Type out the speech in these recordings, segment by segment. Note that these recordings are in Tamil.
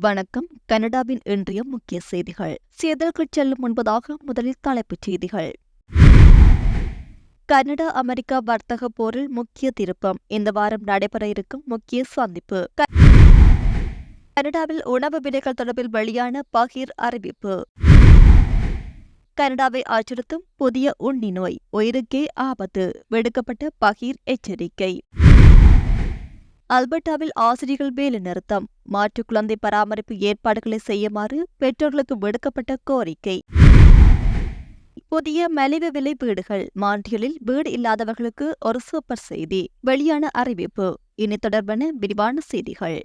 வணக்கம். கனடாவின் இன்றைய முக்கிய செய்திகள். தேர்தலுக்கு செல்லும் முன்பதாக முதலில் தலைப்புச் செய்திகள். கனடா அமெரிக்கா வர்த்தக போரில் முக்கிய திருப்பம். இந்த வாரம் நடைபெற இருக்கும் முக்கிய சந்திப்பு. கனடாவில் உணவு விலைகள் தொடர்பில் வெளியான பகிர் அறிவிப்பு. கனடாவை அச்சுறுத்தும் புதிய உண்ணி நோய். உயிருக்கே ஆபத்து. விடுக்கப்பட்ட பகிர் எச்சரிக்கை. அல்பர்டாவில் ஆசிரியர்கள் வேலை நிறுத்தம். மாற்று குழந்தை பராமரிப்பு ஏற்பாடுகளை செய்யுமாறு பெற்றோர்களுக்கு விடுக்கப்பட்ட கோரிக்கை. புதிய மலிவு விலை வீடுகள். மாண்டியலில் வீடு இல்லாதவர்களுக்கு ஒரு சூப்பர் செய்தி. வெளியான அறிவிப்பு. இனி தொடர்பான விரிவான செய்திகள்.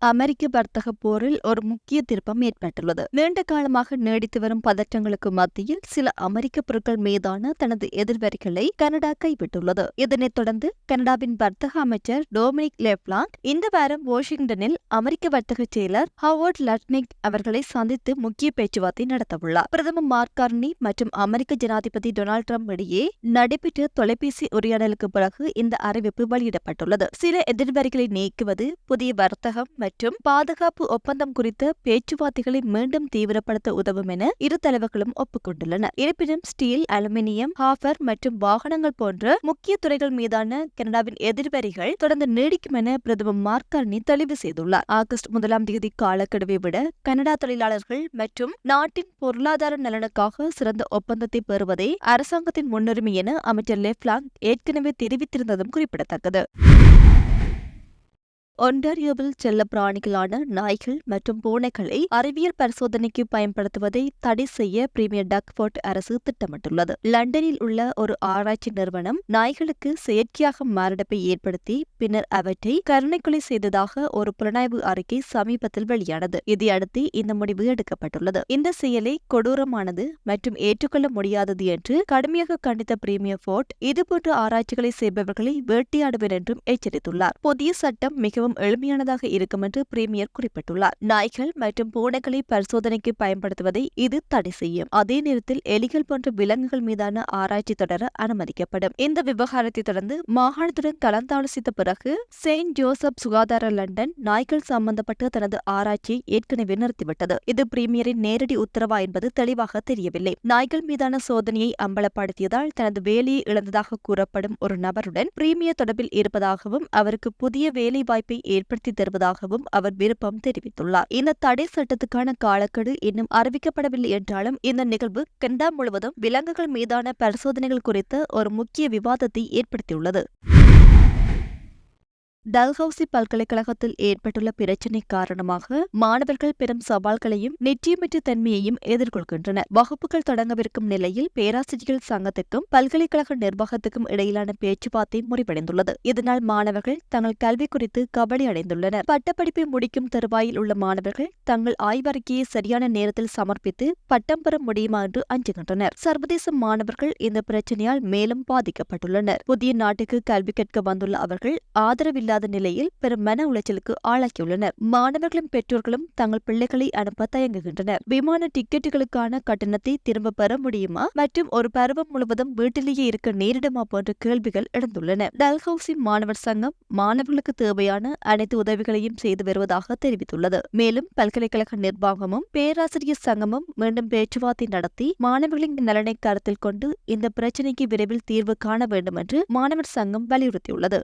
அமெரிக்க வர்த்தக போரில் ஒரு முக்கிய திருப்பம் ஏற்பட்டுள்ளது. நீண்ட காலமாக நீடித்து வரும் பதற்றங்களுக்கு மத்தியில் சில அமெரிக்க பொருட்கள் மீதான தனது எதிர்வரிகளை கனடா கைவிட்டுள்ளது. இதனைத் தொடர்ந்து கனடாவின் வர்த்தக அமைச்சர் டொமினிக் லெப்லாண்ட் இந்த வாரம் வாஷிங்டனில் அமெரிக்க வர்த்தக செயலர் ஹவர்ட் லட்னிக் அவர்களை சந்தித்து முக்கிய பேச்சுவார்த்தை நடத்தவுள்ளார். பிரதமர் மார்க் கார்னி மற்றும் அமெரிக்க ஜனாதிபதி டொனால்டு டிரம்ப் இடையே நடைபெற்ற தொலைபேசி உரையாடலுக்கு பிறகு இந்த அறிவிப்பு வெளியிடப்பட்டுள்ளது. சில எதிர்வரிகளை நீக்குவது புதிய வர்த்தகம் மற்றும் பாதுகாப்பு ஒப்பந்தம் குறித்த பேச்சுவார்த்தைகளை மீண்டும் தீவிரப்படுத்த உதவும் என இரு தலைவர்களும் ஒப்புக்கொண்டுள்ளனர். இருப்பினும் ஸ்டீல் அலுமினியம் ஹாஃபர் மற்றும் வாகனங்கள் போன்ற முக்கிய துறைகள் மீதான கனடாவின் எதிர்வரிகள் தொடர்ந்து நீடிக்கும் என பிரதமர் மார்க் தெளிவு செய்துள்ளார். ஆகஸ்ட் முதலாம் தேதி காலக்கெடுவை விட கனடா தொழிலாளர்கள் மற்றும் நாட்டின் பொருளாதார நலனுக்காக சிறந்த ஒப்பந்தத்தை பெறுவதே அரசாங்கத்தின் முன்னுரிமை என அமைச்சர் லெப்லாங் ஏற்கனவே தெரிவித்திருந்ததும் குறிப்பிடத்தக்கது. ஒன்டாரியோவில் செல்ல பிராணிகளான நாய்கள் மற்றும் பூனைகளை அறிவியல் பரிசோதனைக்கு பயன்படுத்துவதை தடை செய்ய பிரீமியர் டக்ஃபோர்ட் அரசு திட்டமிட்டுள்ளது. லண்டனில் உள்ள ஒரு ஆராய்ச்சி நிறுவனம் நாய்களுக்கு செயற்கையாக மாரடைப்பை ஏற்படுத்தி பின்னர் அவற்றை கருணைக்கொலை செய்ததாக ஒரு புலனாய்வு அறிக்கை சமீபத்தில் வெளியானது. இதையடுத்து இந்த முடிவு எடுக்கப்பட்டுள்ளது. இந்த செயலை கொடூரமானது மற்றும் ஏற்றுக்கொள்ள முடியாதது என்று கடுமையாக கண்டித்த பிரீமியர் ஃபோர்ட் இதுபோன்ற ஆராய்ச்சிகளை செய்பவர்களை வேட்டையாடுவர் என்றும் எச்சரித்துள்ளார். புதிய சட்டம் மிகவும் எளிமையானதாக இருக்கும் என்று பிரீமியர் குறிப்பிட்டுள்ளார். நாய்கள் மற்றும் பூனைகளை பரிசோதனைக்கு பயன்படுத்துவதை இது தடை செய்யும். அதே நேரத்தில் எலிகள் போன்ற விலங்குகள் மீதான ஆராய்ச்சி தொடர அனுமதிக்கப்படும். இந்த விவகாரத்தை தொடர்ந்து மாகாணத்துடன் கலந்தாலோசித்த பிறகு செயின்ட் ஜோசப் சுகாதார லண்டன் நாய்கள் சம்பந்தப்பட்ட தனது ஆராய்ச்சியை ஏற்கனவே நிறுத்திவிட்டது. இது பிரீமியரின் நேரடி உத்தரவா என்பது தெளிவாக தெரியவில்லை. நாய்கள் மீதான சோதனையை அம்பலப்படுத்தியதால் தனது வேலையை இழந்ததாக கூறப்படும் ஒரு நபருடன் பிரீமியர் தொடர்பில் இருப்பதாகவும் அவருக்கு புதிய வேலை வாய்ப்பை ஏற்படுத்தி தருவதாகவும் அவர் விருப்பம் தெரிவித்துள்ளார். இந்த தடை சட்டத்துக்கான காலக்கெடு இன்னும் அறிவிக்கப்படவில்லை என்றாலும் இந்த நிகழ்வு கனடா முழுவதும் விலங்குகள் மீதான பரிசோதனைகள் குறித்த ஒரு முக்கிய விவாதத்தை ஏற்படுத்தியுள்ளது. டல்ஹவுசி பல்கலைக்கழகத்தில் ஏற்பட்டுள்ள பிரச்சினை காரணமாக மாணவர்கள் பெரும் சவால்களையும் நிச்சயமற்ற தன்மையையும் எதிர்கொள்கின்றனர். வகுப்புகள் தொடங்கவிருக்கும் நிலையில் பேராசிரியர்கள் சங்கத்துக்கும் பல்கலைக்கழக நிர்வாகத்துக்கும் இடையிலான பேச்சுவார்த்தை முறிவடைந்துள்ளது. இதனால் மாணவர்கள் தங்கள் கல்வி குறித்து கபடி அடைந்துள்ளனர். பட்டப்படிப்பை முடிக்கும் தருவாயில் உள்ள மாணவர்கள் தங்கள் ஆய்வறிக்கையை சரியான நேரத்தில் சமர்ப்பித்து பட்டம் பெற முடியுமா என்று அஞ்சுகின்றனர். சர்வதேச மாணவர்கள் இந்த பிரச்சனையால் மேலும் பாதிக்கப்பட்டுள்ளனர். புதிய நாட்டுக்கு கல்வி கற்க வந்துள்ள அவர்கள் ஆதரவில்லாத நிலையில் பெரும் மன உளைச்சலுக்கு ஆளாக்கியுள்ளனர் மாணவர்களும் பெற்றோர்களும் தங்கள் பிள்ளைகளை அனுப்ப தயங்குகின்றனர். விமான டிக்கெட்டுகளுக்கான கட்டணத்தை திரும்ப பெற முடியுமா? மற்றும் ஒரு பருவம் முழுவதும் வீட்டிலேயே இருக்க நேரிடுமா போன்ற கேள்விகள் எழுந்துள்ளன. டல்ஹவுசி மாணவர் சங்கம் மாணவர்களுக்கு தேவையான அனைத்து உதவிகளையும் செய்து வருவதாக தெரிவித்துள்ளது. மேலும் பல்கலைக்கழக நிர்வாகமும் பேராசிரியர் சங்கமும் மீண்டும் பேச்சுவார்த்தை நடத்தி மாணவர்களின் நலனை கருத்தில் கொண்டு இந்த பிரச்சினைக்கு விரைவில் தீர்வு காண வேண்டும் என்று மாணவர் சங்கம் வலியுறுத்தியுள்ளது.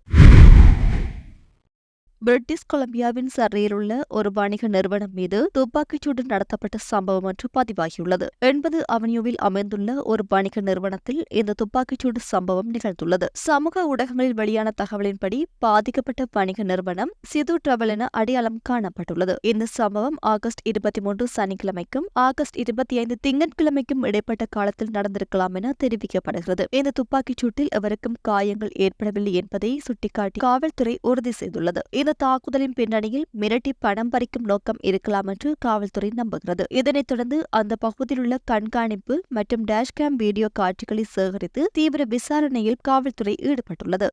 பிரிட்டிஷ் கொலம்பியாவின் சர்ரையில் உள்ள ஒரு வணிக நிறுவனம் மீது துப்பாக்கிச்சூடு நடத்தப்பட்ட சம்பவம் ஒன்று பதிவாகியுள்ளது. எண்பது அவென்யூவில் அமைந்துள்ள ஒரு வணிக நிறுவனத்தில் இந்த துப்பாக்கிச்சூடு சம்பவம் நிகழ்ந்துள்ளது. சமூக ஊடகங்களில் வெளியான தகவலின்படி பாதிக்கப்பட்ட வணிக நிறுவனம் சிது டிராவல் என அடையாளம் காணப்பட்டுள்ளது. இந்த சம்பவம் ஆகஸ்ட் இருபத்தி மூன்று சனிக்கிழமைக்கும் ஆகஸ்ட் இருபத்தி ஐந்து திங்கட்கிழமைக்கும் இடைப்பட்ட காலத்தில் நடந்திருக்கலாம் என தெரிவிக்கப்படுகிறது. இந்த துப்பாக்கிச்சூட்டில் எவருக்கும் காயங்கள் ஏற்படவில்லை என்பதை சுட்டிக்காட்டி காவல்துறை உறுதி செய்துள்ளது. இந்த தாக்குதலின் பின்னணியில் மிரட்டி பணம் பறிக்கும் நோக்கம் இருக்கலாம் என்று காவல்துறை நம்புகிறது. இதனைத் தொடர்ந்து அந்த பகுதியில் உள்ள கண்காணிப்பு மற்றும் டேஷ்கேம் வீடியோ காட்சிகளை சேகரித்து தீவிர விசாரணையில் காவல்துறை ஈடுபட்டுள்ளது.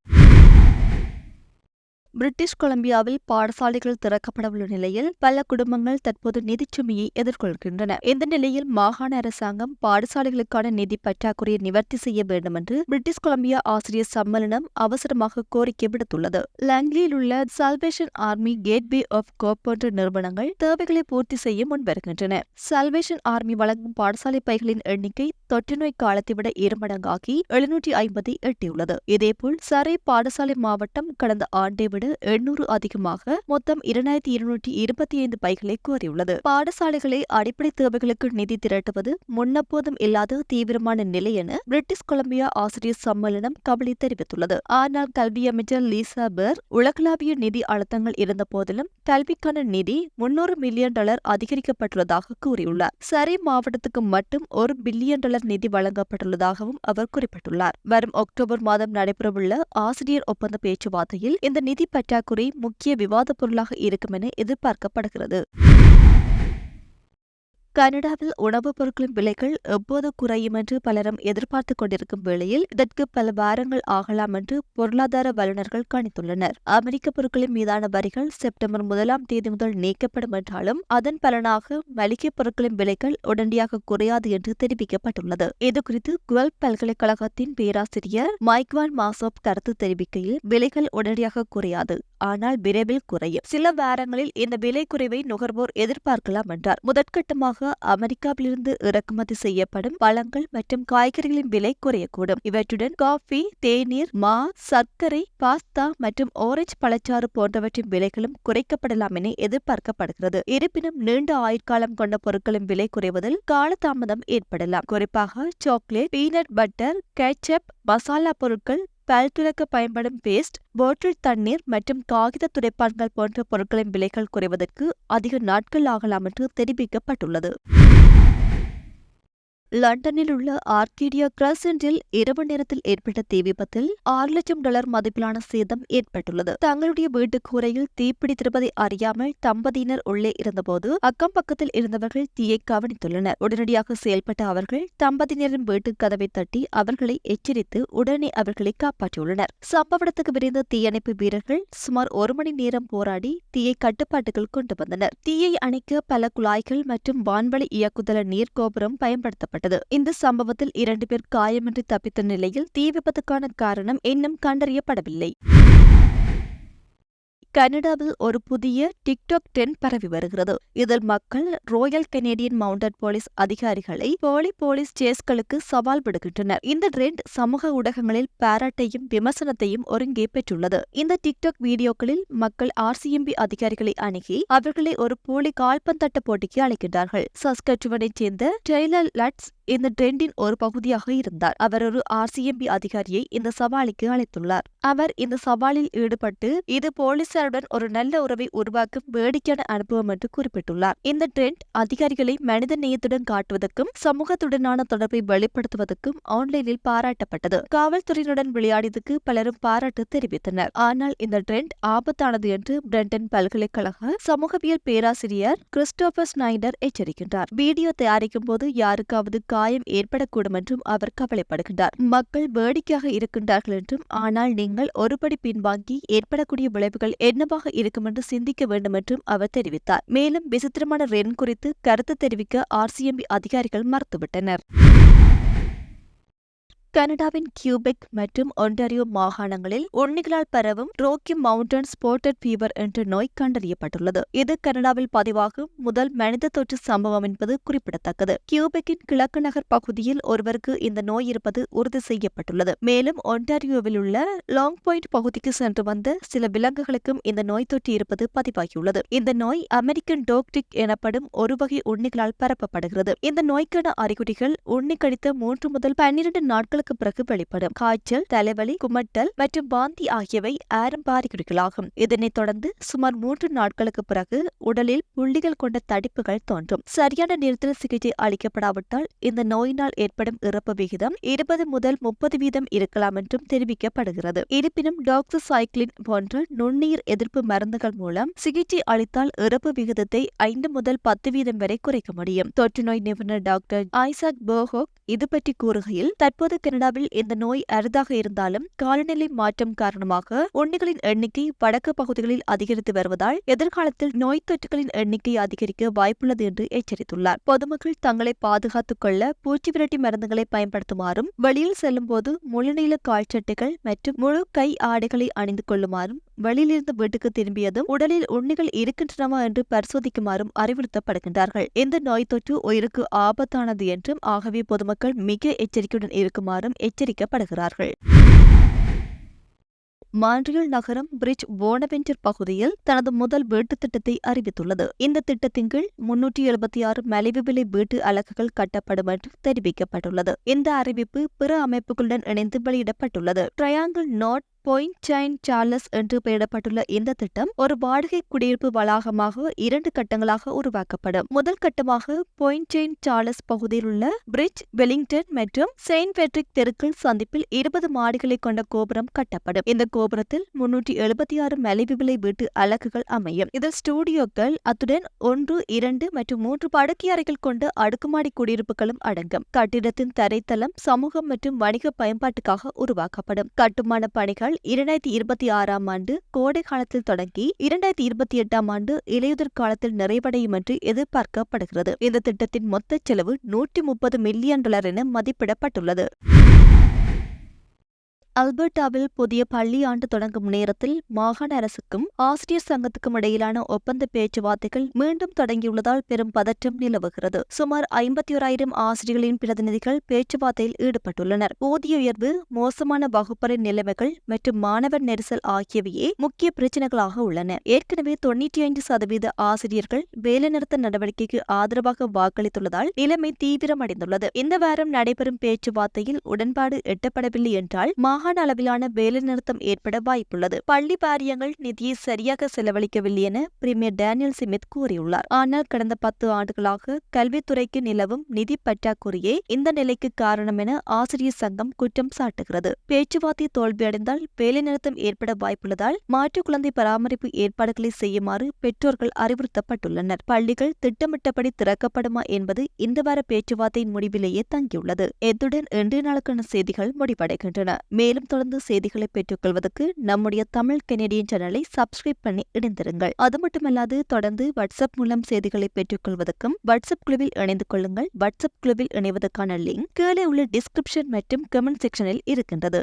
பிரிட்டிஷ் கொலம்பியாவில் பாடசாலைகள் திறக்கப்படவுள்ள நிலையில் பல குடும்பங்கள் தற்போது நிதிச்சுமையை எதிர்கொள்கின்றன. இந்த நிலையில் மாகாண அரசாங்கம் பாடசாலைகளுக்கான நிதி பற்றாக்குறையை நிவர்த்தி செய்ய வேண்டும் என்று பிரிட்டிஷ் கொலம்பியா ஆசிரியர் சம்மேளனம் அவசரமாக கோரிக்கை விடுத்துள்ளது. லாங்லியில் உள்ள Salvation Army Gateway of Hope போன்ற நிறுவனங்கள் தேவைகளை பூர்த்தி செய்ய முன்வருகின்றன. சால்வேஷன் ஆர்மி வழங்கும் பாடசாலை பைகளின் எண்ணிக்கை தொற்று நோய் காலத்தை விட இருமடங்காகி எழுநூற்றி ஐம்பதை எட்டியுள்ளது. இதேபோல் சரை பாடசாலை மாவட்டம் கடந்த ஆண்டை விட எண்ணூறு அதிகமாக மொத்தம் இரண்டாயிரத்தி இருநூற்றி இருபத்தி ஐந்து பைகளை கோரியுள்ளது பாடசாலைகளை அடிப்படை தேவைகளுக்கு நிதி திரட்டுவது முன்னப்போதும் இல்லாத தீவிரமான நிலை என பிரிட்டிஷ் கொலம்பியா ஆசிரியர் சம்மேளனம் கவலை தெரிவித்துள்ளது. ஆனால் கல்வி அமைச்சர் லீசா பெர் உலகளாவிய நிதி அழுத்தங்கள் இருந்த போதிலும் கல்விக்கான நிதி முன்னூறு மில்லியன் டாலர் அதிகரிக்கப்பட்டுள்ளதாக கூறியுள்ளார். சரி மாவட்டத்துக்கு மட்டும் ஒரு பில்லியன் டாலர் நிதி வழங்கப்பட்டுள்ளதாகவும் அவர் குறிப்பிட்டுள்ளார். வரும் அக்டோபர் மாதம் நடைபெறவுள்ள ஆசிரியர் ஒப்பந்த பேச்சுவார்த்தையில் இந்த நிதி பற்றாக்குறை முக்கிய விவாதப் பொருளாக இருக்கும் என எதிர்பார்க்கப்படுகிறது. கனடாவில் உணவுப் பொருட்களின் விலைகள் எப்போது குறையும் என்று பலரும் எதிர்பார்த்துக் கொண்டிருக்கும் வேளையில் இதற்கு பல வாரங்கள் ஆகலாம் என்று பொருளாதார வல்லுநர்கள் கணித்துள்ளனர். அமெரிக்க பொருட்களின் மீதான வரிகள் செப்டம்பர் முதலாம் தேதி முதல் நீக்கப்படும் என்றாலும் அதன் பலனாக மளிகை பொருட்களின் விலைகள் உடனடியாக குறையாது என்று தெரிவிக்கப்பட்டுள்ளது. இதுகுறித்து குவல் பல்கலைக்கழகத்தின் பேராசிரியர் மைக்வான் மாசோப் கருத்து தெரிவிக்கையில் விலைகள் உடனடியாக குறையாது. ஆனால் விரைவில் குறையும். சில வாரங்களில் இந்த விலை குறைவை நுகர்வோர் எதிர்பார்க்கலாம் என்றார். முதற்கட்டமாக அமெரிக்காவிலிருந்து இறக்குமதி செய்யப்படும் பழங்கள் மற்றும் காய்கறிகளின் விலை குறையக்கூடும். இவற்றுடன் காஃபி தேநீர் மா சர்க்கரை பாஸ்தா மற்றும் ஆரஞ்சு பழச்சாறு போன்றவற்றின் விலைகளும் குறைக்கப்படலாம் என எதிர்பார்க்கப்படுகிறது. இருப்பினும் நீண்ட ஆயுட்காலம் கொண்ட பொருட்களின் விலை குறைவதில் காலதாமதம் ஏற்படலாம். குறிப்பாக chocolate peanut butter ketchup masala பொருட்கள் பல் துலக்க பயன்படும் பேஸ்ட் போட்டில் தண்ணீர் மற்றும் காகித துடைப்பான்கள் போன்ற பொருட்களின் விலைகள் குறைவதற்கு அதிக நாட்கள் ஆகலாம் என்று தெரிவிக்கப்பட்டுள்ளது. லண்டனில் உள்ள ஆர்கிடியா கிரசென்டில் இரவு நேரத்தில் ஏற்பட்ட தீ விபத்தில் ஆறு லட்சம் டாலர் மதிப்பிலான சேதம் ஏற்பட்டுள்ளது. தங்களுடைய வீட்டு கூரையில் தீப்பிடித்திருப்பதை அறியாமல் தம்பதியினர் உள்ளே இருந்தபோது அக்கம் பக்கத்தில் இருந்தவர்கள் தீயை கவனித்துள்ளனர். உடனடியாக செயல்பட்ட அவர்கள் தம்பதியினரின் வீட்டு கதவை தட்டி அவர்களை எச்சரித்து உடனே அவர்களை காப்பாற்றியுள்ளனர். சம்பவ இடத்துக்கு விரைந்த தீயணைப்பு வீரர்கள் சுமார் ஒரு மணி நேரம் போராடி தீயை கட்டுப்பாட்டுக்குள் கொண்டு வந்தனர். தீயை அணைக்க பல குழாய்கள் மற்றும் வான்வழி இயக்குதள நீர் கோபுரம் பயன்படுத்தப்பட்டது. ஏற்பட்டது இந்த சம்பவத்தில் இரண்டு பேர் காயமின்றி தப்பித்த நிலையில் தீ விபத்துக்கான காரணம் இன்னும் கண்டறியப்படவில்லை. கனடாவில் ஒரு புதிய டிக்டாக் ட்ரெண்ட் பரவி வருகிறது. இதில் மக்கள் ரோயல் கனேடியன் மவுண்டட் போலீஸ் அதிகாரிகளை போலி போலீஸ் சேஸ்களுக்கு சவால் விடுகின்றனர். இந்த ட்ரெண்ட் சமூக ஊடகங்களில் பாராட்டையும் விமர்சனத்தையும் ஒருங்கே பெற்றுள்ளது. இந்த டிக்டாக் வீடியோக்களில் மக்கள் ஆர்சிஎம்பி அதிகாரிகளை அணுகி அவர்களை ஒரு போலி கால்பந்தாட்ட போட்டிக்கு அழைக்கின்றார்கள். சஸ்கச்சுவனைச் சேர்ந்த டெய்லர் லட்ஸ் இந்த ட்ரெண்டின் ஒரு பகுதியாக இருந்தார். அவர் ஒரு ஆர்சிஎம்பி அதிகாரியை இந்த சவாலுக்கு அழைத்துள்ளார். அவர் இந்த சவாலில் ஈடுபட்டு இது போலீசாருடன் ஒரு நல்ல உறவை உருவாக்கும் வேடிக்கையான அனுபவம் என்று குறிப்பிட்டுள்ளார். இந்த ட்ரெண்ட் அதிகாரிகளை மனித நேயத்துடன் காட்டுவதற்கும் சமூகத்துடனான தொடர்பை வெளிப்படுத்துவதற்கும் ஆன்லைனில் பாராட்டப்பட்டது. காவல்துறையினுடன் விளையாடியதுக்கு பலரும் பாராட்டு தெரிவித்தனர். ஆனால் இந்த ட்ரெண்ட் ஆபத்தானது என்று பிரண்டன் பல்கலைக்கழக சமூகவியல் பேராசிரியர் கிறிஸ்டோபர் ஸ்னைடர் எச்சரிக்கின்றார். வீடியோ தயாரிக்கும் போது யாருக்காவது காயம் ஏற்படக்கூடும் என்றும் அவர் கவலைப்படுகின்றார். மக்கள் வேடிக்கையாக இருக்கின்றார்கள் என்றும் ஆனால் நீங்கள் ஒருபடி பின்வாங்கி ஏற்படக்கூடிய விளைவுகள் என்னவாக இருக்கும் என்று சிந்திக்க வேண்டும் என்றும் அவர் தெரிவித்தார். மேலும் விசித்திரமான ரென் குறித்து கருத்து தெரிவிக்க ஆர்சிஎம்பி அதிகாரிகள் மறுத்துவிட்டனர். கனடாவின் கியூபெக் மற்றும் ஒன்டாரியோ மாகாணங்களில் உண்ணிகளால் பரவும் ரோக்கி மவுண்டன் ஸ்போர்ட்டட் ஃபீவர் என்ற நோய் கண்டறியப்பட்டுள்ளது. இது கனடாவில் பதிவாகும் முதல் மனித தொற்று சம்பவம் என்பது குறிப்பிடத்தக்கது. கியூபெக்கின் கிழக்கு நகர் பகுதியில் ஒருவருக்கு இந்த நோய் இருப்பது உறுதி செய்யப்பட்டுள்ளது. மேலும் ஒன்டாரியோவில் உள்ள லாங் பாயிண்ட் பகுதிக்கு சென்று வந்த சில விலங்குகளுக்கும் இந்த நோய் தொற்று இருப்பது பதிவாகியுள்ளது. இந்த நோய் அமெரிக்கன் டோக்டிக் எனப்படும் ஒரு வகை உண்ணிகளால் பரப்பப்படுகிறது. இந்த நோய்க்கான அறிகுறிகள் உண்ணி கடித்த மூன்று முதல் பன்னிரண்டு நாட்கள் நாட்களுக்கு பிறகு வெளிப்படும் காய்ச்சல் தலைவலி குமட்டல் மற்றும் வாந்தி ஆகியவை ஆரம்ப அறிகுறிகளாகும் இதனைத் தொடர்ந்து சுமார் மூன்று நாட்களுக்கு பிறகு உடலில் புள்ளிகள் கொண்ட தடிப்புகள் தோன்றும். சரியான நேரத்தில் சிகிச்சை அளிக்கப்படாவிட்டால் இந்த நோயினால் ஏற்படும் இறப்பு விகிதம் இருபது முதல் முப்பது வீதம் இருக்கலாம் என்றும் தெரிவிக்கப்படுகிறது. இருப்பினும் டாக்டர் சைக்ளின் போன்ற நுண்ணுயிர் எதிர்ப்பு மருந்துகள் மூலம் சிகிச்சை அளித்தால் இறப்பு விகிதத்தை ஐந்து முதல் பத்து வீதம் வரை குறைக்க முடியும். தொற்று நோய் நிபுணர் டாக்டர் ஐசாக் போஹோக் இது பற்றி கூறுகையில் தற்போது கனடாவில் இந்த நோய் அரிதாக இருந்தாலும் காலநிலை மாற்றம் காரணமாக உண்ணிகளின் எண்ணிக்கை வடக்கு பகுதிகளில் அதிகரித்து வருவதால் எதிர்காலத்தில் நோய் தொற்றுகளின் எண்ணிக்கை அதிகரிக்க வாய்ப்புள்ளது என்று எச்சரித்துள்ளார். பொதுமக்கள் தங்களை பாதுகாத்துக் கொள்ள பூச்சி விரட்டி மருந்துகளை பயன்படுத்துமாறும் வெளியில் செல்லும்போது முழுநீள கால்சட்டைகள் மற்றும் முழு கை ஆடைகளை அணிந்து கொள்ளுமாறும் வெளியிலிருந்து வீட்டுக்கு திரும்பியதும் உடலில் உண்ணிகள் இருக்கின்றனவா என்று பரிசோதிக்குமாறும் அறிவுறுத்தப்படுகின்றார்கள். இந்த நோய் தொற்று உயிருக்கு ஆபத்தானது என்றும் ஆகவே பொதுமக்கள் மிக எச்சரிக்கையுடன் இருக்குமாறும் எச்சரிக்கப்படுகிறார்கள். மான்ட்ரியல் நகரம் பிரிட்ஜ் போனவெஞ்சர் பகுதியில் தனது முதல் வீட்டு திட்டத்தை அறிவித்துள்ளது. இந்த திட்டத்தின் கீழ் முன்னூற்றி எழுபத்தி ஆறு மலிவு விலை வீட்டு அலகுகள் கட்டப்படும் என்று தெரிவிக்கப்பட்டுள்ளது. இந்த அறிவிப்பு பிற அமைப்புகளுடன் இணைந்து வெளியிடப்பட்டுள்ளது. Triangle not Point Saint Charles என்று பெயரிடப்பட்டுள்ள இந்த திட்டம் ஒரு வாடகை குடியிருப்பு வளாகமாக இரண்டு கட்டங்களாக உருவாக்கப்படும். முதல் கட்டமாக பொயிண்ட் சைன் சார்லஸ் பகுதியில் உள்ள பிரிட்ஜ் வெலிங்டன் மற்றும் செயின்ட் பேட்ரிக் தெருக்கள் சந்திப்பில் இருபது மாடிகளை கொண்ட கோபுரம் கட்டப்படும். இந்த கோபுரத்தில் முன்னூற்றி எழுபத்தி ஆறு மலிவு விலை வீட்டு அலகுகள் அமையும். இதில் ஸ்டூடியோக்கள் அத்துடன் ஒன்று இரண்டு மற்றும் மூன்று படுக்கை அறைகள் கொண்ட அடுக்குமாடி குடியிருப்புகளும் அடங்கும். கட்டிடத்தின் தரைத்தளம் சமூகம் மற்றும் வணிக பயன்பாட்டுக்காக உருவாக்கப்படும். கட்டுமான பணிகள் இரண்டாயிரத்தி இருபத்தி ஆறாம் ஆண்டு கோடை காலத்தில் தொடங்கி இரண்டாயிரத்தி இருபத்தி எட்டாம் ஆண்டு இலையுதிர் காலத்தில் நிறைவடையும் என்று எதிர்பார்க்கப்படுகிறது. இந்த திட்டத்தின் மொத்த செலவு நூற்றி முப்பது மில்லியன் டாலர் என மதிப்பிடப்பட்டுள்ளது. அல்பர்டாவில் புதிய பள்ளி ஆண்டு தொடங்கும் நேரத்தில் மாகாண அரசுக்கும் ஆசிரியர் சங்கத்துக்கும் இடையிலான ஒப்பந்த பேச்சுவார்த்தைகள் மீண்டும் தொடங்கியுள்ளதால் பெரும் பதற்றம் நிலவுகிறது. சுமார் ஐம்பத்தி ஓராயிரம் ஆசிரியர்களின் பிரதிநிதிகள் பேச்சுவார்த்தையில் ஈடுபட்டுள்ளனர். ஊதிய உயர்வு மோசமான வகுப்பறை நிலைமைகள் மற்றும் மாணவர் நெரிசல் ஆகியவையே முக்கிய பிரச்சினைகளாக உள்ளன. ஏற்கனவே தொன்னூற்றி ஐந்து சதவீத ஆசிரியர்கள் வேலைநிறுத்த நடவடிக்கைக்கு ஆதரவாக வாக்களித்துள்ளதால் நிலைமை தீவிரமடைந்துள்ளது. இந்த வாரம் நடைபெறும் பேச்சுவார்த்தையில் உடன்பாடு எட்டப்படவில்லை என்றால் மாகாண அளவிலான வேலைநிறுத்தம் ஏற்பட வாய்ப்புள்ளது. பள்ளி வாரியங்கள் நிதியை சரியாக செலவழிக்கவில்லை என பிரீமியர் டேனியல் சிமித் கூறியுள்ளார். ஆனால் கடந்த பத்து ஆண்டுகளாக கல்வித்துறைக்கு நிலவும் நிதி பற்றாக்குறையே இந்த நிலைக்கு காரணம் என ஆசிரியர் சங்கம் குற்றம் சாட்டுகிறது. பேச்சுவார்த்தை தோல்வியடைந்தால் வேலைநிறுத்தம் ஏற்பட வாய்ப்புள்ளதால் மாற்று குழந்தை பராமரிப்பு ஏற்பாடுகளை செய்யுமாறு பெற்றோர்கள் அறிவுறுத்தப்பட்டுள்ளனர். பள்ளிகள் திட்டமிட்டபடி திறக்கப்படுமா என்பது இந்த வார பேச்சுவார்த்தையின் முடிவிலேயே தங்கியுள்ளது. எத்துடன் இன்றைய நாளுக்கான செய்திகள் முடிவடைகின்றன. மேலும் தொடர்ந்து செய்திகளை பெற்றுக்கொள்வதற்கு நம்முடைய தமிழ் கெனடியன் சேனலை சப்ஸ்கிரைப் பண்ணி இணைந்திருங்கள். அது மட்டுமல்லாது தொடர்ந்து வாட்ஸ்அப் மூலம் செய்திகளை பெற்றுக்கொள்வதற்கும் வாட்ஸ்அப் குழுவில் இணைந்து கொள்ளுங்கள். வாட்ஸ்அப் குழுவில் இணைவதற்கான லிங்க் கீழே உள்ள டிஸ்கிரிப்ஷன் மற்றும் கமெண்ட் செக்ஷனில் இருக்கின்றது.